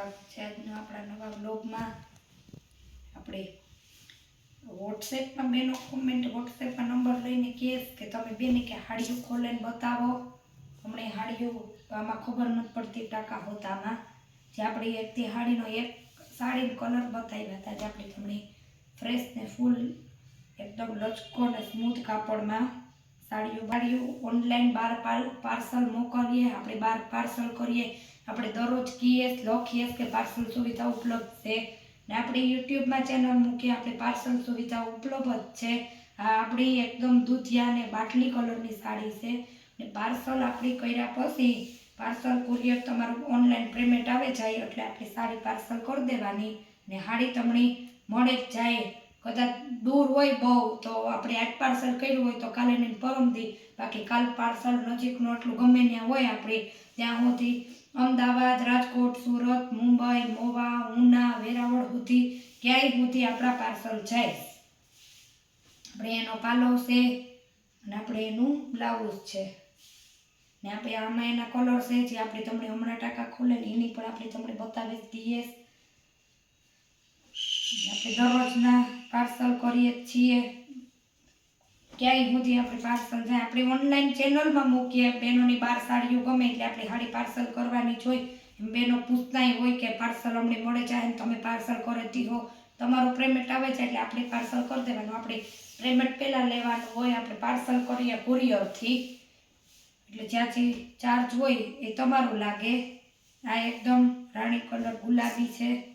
આપણા નવા બ્લોગમાં આપણે વોટ્સએપમાં બેનો કોમેન્ટ વોટ્સએપમાં નંબર લઈને કહેશ કે તમે બેને કે હાડીઓ ખોલીને બતાવો. હમણાં હાડીઓ આમાં ખબર નથી પડતી ટાંકા હોતામાં. જે આપણે એક તે હાડીનો એક સાડીનો કલર બતાવ્યા હતા, જે આપણે તમને ફ્રેશ ને ફૂલ એકદમ લચકો ને સ્મૂથ કાપડમાં સાડીઓ બાડીઓ ઓનલાઈન બહાર પાર્સલ મોકલીએ, આપણે બાર પાર્સલ કરીએ. આપણે દરરોજ કહીએ, લખીએ કે પાર્સલ સુવિધા ઉપલબ્ધ છે. ને આપણે યુટ્યુબમાં ચેનલ મૂકીએ, આપણે પાર્સલ સુવિધા ઉપલબ્ધ છે. આ આપણી એકદમ દૂધિયા ને બાટલી કલરની સાડી છે. ને પાર્સલ આપણી કર્યા પછી પાર્સલ કુરિયર તમારું ઓનલાઈન પેમેન્ટ આવે જાય એટલે આપણી સાડી પાર્સલ કરી દેવાની. ને સાડી તમને મળે જ જાય. કદાચ દૂર હોય બહુ, તો આપણે આજ પાર્સલ કર્યું હોય તો કાલે નહીં પરમથી બાકી કાલ પાર્સલ નજીકનું એટલું ગમે ત્યાં હોય આપણે, ત્યાં સુધી અમદાવાદ, રાજકોટ, સુરત, મુંબઈ મોવા ઉના, વેરાવળ સુધી, ક્યાંય સુધી આપણા પાર્સલ જાય. આપણે એનો પાલો છે અને આપણે એનું બ્લાઉઝ છે. ને આપણે આમાં એના કલર છે જે આપણે તમને હમણાં ટાંકા ખોલે ને એની પણ આપણે તમને બતાવી દઈએ આપણે દરરોજના પાર્સલ કરીએ છીએ. ક્યાંય સુધી આપણે પાર્સલ જાય? આપણે ઓનલાઈન ચેનલમાં મૂકીએ. બહેનોની બાર સાડીઓ ગમે એટલે આપણે સાડી પાર્સલ કરવાની જ હોય. બહેનો પૂછતાય હોય કે પાર્સલ અમને મળે જાય ને તમે પાર્સલ કરતી હો. તમારું પેમેન્ટ આવે છે એટલે આપણે પાર્સલ કરી દેવાનું. આપણે પેમેન્ટ પહેલાં લેવાનું હોય. આપણે પાર્સલ કરીએ કુરિયરથી એટલે જ્યાંથી ચાર્જ હોય એ તમારું લાગે. આ એકદમ રાણી કલર ગુલાબી છે.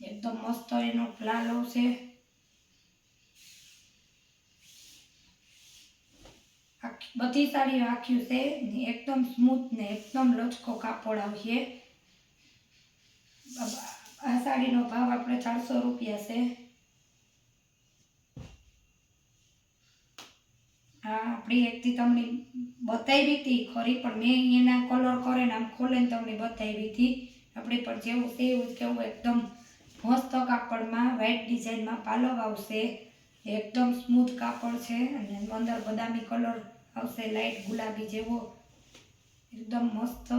એકદમ મસ્ત એનો છે આખી- બધી સાડી આખ્યું છે એકદમ સ્મૂથ ને એકદમ લચકો કાપડ આવશે આ- સાડીનો ભાવ આપણે ચારસો રૂપિયા છે હા આપણી એકથી તમને બતાવી હતી ખરી પણ મેં એના કલર કરે ને આમ ખોલે ને તમને બતાવી હતી આપણે પણ જેવું તેવું જ કેવું એકદમ મસ્ત કાપડમાં વ્હાઇટ ડિઝાઇનમાં પાલવ આવશે. એકદમ સ્મૂથ કાપડ છે અને અંદર બદામી કલર આવશે લાઇટ ગુલાબી જેવો. એકદમ મસ્ત.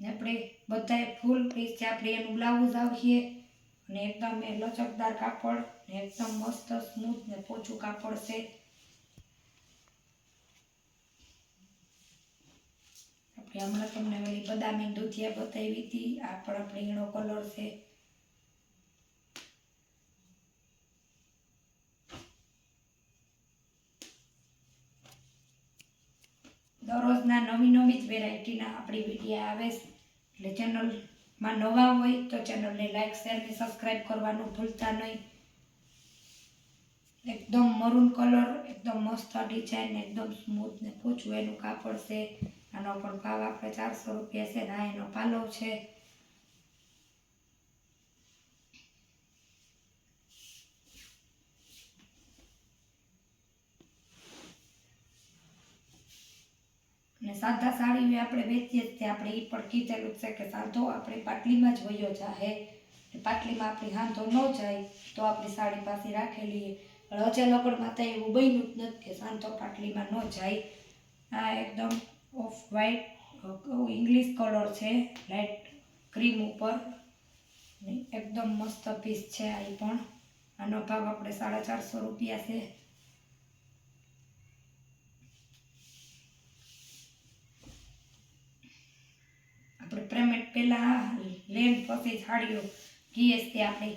આપણે બધાએ ફૂલ પીસ છે, આપણે એનું બ્લાઉઝ આવીએ. અને એકદમ એ લચકદાર કાપડ ને એકદમ મસ્ત સ્મૂથ ને પોચું કાપડ છે. આપણે હમણાં તમને ઓલી બદામી દૂધિયા બતાવી હતી. આ પણ આપણે એનો કલર છે. દરરોજના નવી નવી જ વેરાયટીના આપણી વિડીયા આવે એટલે ચેનલમાં નવા હોય તો ચેનલને લાઈક શેર ને સબસ્ક્રાઈબ કરવાનું ભૂલતા નહીં. એકદમ મરૂન કલર એકદમ મસ્ત ડિઝાઇન એકદમ સ્મૂથ ને પૂછવું એનું કાપડ છે. આનો પણ ભાવ આપણે ચારસો રૂપિયા છે ને એનો પાલવ છે. અને સાદા સાડી આપણે વેચીએ જ આપણે એ પણ કીધેલું છે કે સાધો આપણે પાટલીમાં જ વયો જાહે. પાટલીમાં આપણી હાંધો ન જાય તો આપણી સાડી પાસે રાખેલી હજે લગનમાં તો એવું બન્યું જ નથી કે સાંધો પાટલીમાં ન જાય. આ એકદમ ઓફ વ્હાઈટ ઇંગ્લિશ કલર છે લાઇટ ક્રીમ ઉપર. એકદમ મસ્ત પીસ છે આ પણ. આનો ભાવ આપણે સાડા ચારસો રૂપિયા છે. આપણે પેમેન્ટ પહેલાં લેન પછી સાડીઓ જીએસટી આપણે.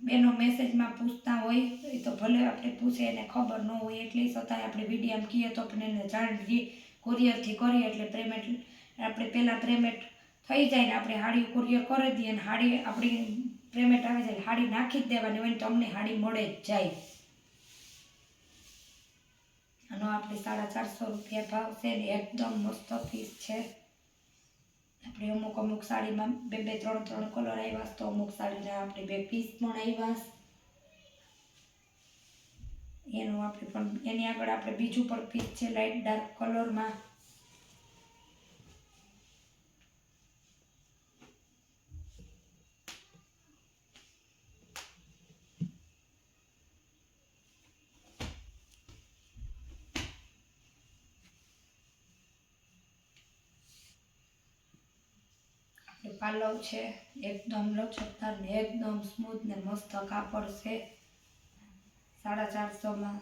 બેનો મેસેજમાં પૂછતા હોય, એ તો ભલે આપણે પૂછે, એને ખબર ન હોય, એટલી છતાંય આપણે વિડીયામાં કહીએ તો પણ એને જાણ કુરિયરથી કરીએ એટલે પેમેન્ટ આપણે પહેલાં પેમેન્ટ થઈ જાય ને આપણે હાડી કુરિયર કરી દઈએ અને હાડી આપણી પેમેન્ટ આવી જાય, હાડી નાખી જ દેવાની હોય તો અમને હાડી મળે જ જાય. આનો આપણે સાડા ચારસો રૂપિયા ભાવ છે ને, એકદમ મસ્ત પીસ છે. આપણે અમુક અમુક સાડીમાં બે બે ત્રણ ત્રણ કલર આવ્યા તો અમુક સાડીના આપણે બે પીસ પણ આવ્યા એનું આપણે પણ, એની આગળ આપણે બીજું પણ પીસ છે લાઇટ ડાર્ક કલરમાં પાલવ છે, એકદમ લચકદાર ને એકદમ સ્મૂથ ને મસ્ત કાપડ છે. સાડા ચારસોમાં.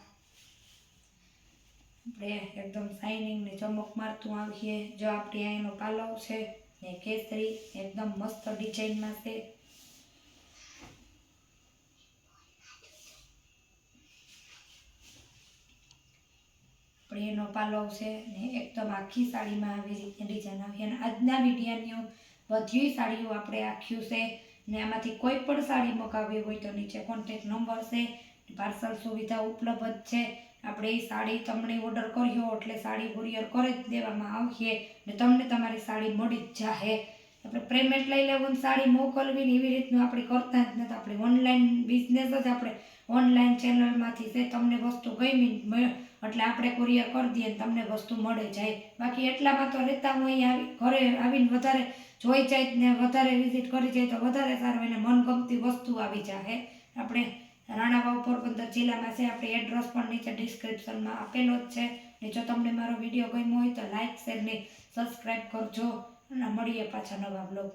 આપણે એકદમ શાઇનિંગ ને ચમક મારતું આવીએ. જો આપણી અહીંનો પાલવ છે ને કેસરી, એકદમ મસ્ત ડિઝાઇનમાં છે. આપણે એનો પાલવ છે ને એકદમ આખી સાડીમાં આવી રીતની ડિઝાઇન આવી. અને આજના વિડીયાની બધી સાડીઓ આપણે આખ્યું છે ને આમાંથી કોઈ પણ સાડી મગાવવી હોય તો નીચે કોન્ટેક નંબર છે. પાર્સલ સુવિધા ઉપલબ્ધ છે. આપણે એ સાડી તમને ઓર્ડર કર્યો એટલે સાડી કુરિયર કરી જ દેવામાં આવશે ને તમને તમારી સાડી મળી જ જાહે. આપણે પેમેન્ટ લઈ લેવું સાડી મોકલવી ને એવી રીતનું આપણે કરતા જ નથી. આપણે ઓનલાઈન બિઝનેસ જ આપણે ઓનલાઈન ચેનલમાંથી છે તમને વસ્તુ ગમી એટલે આપણે કુરિયર કરી દઈએ તમને વસ્તુ મળે જાય. બાકી એટલામાં તો રહેતા હોય આવી, ઘરે આવીને વધારે જોઈ જાય ને વધારે વિઝિટ કરી જાય તો વધારે સારું, એને મનગમતી વસ્તુ આવી જાય આપણે રાણાવાવ પોરબંદર જિલ્લામાં છે, આપણે એડ્રેસ પણ નીચે ડિસ્ક્રિપ્શનમાં આપેલો જ છે. ને જો તમને મારો વીડિયો ગમ્યો હોય તો લાઇક શેર ને સબસ્ક્રાઈબ કરજો. અને મળીએ પાછા નવા બ્લોગ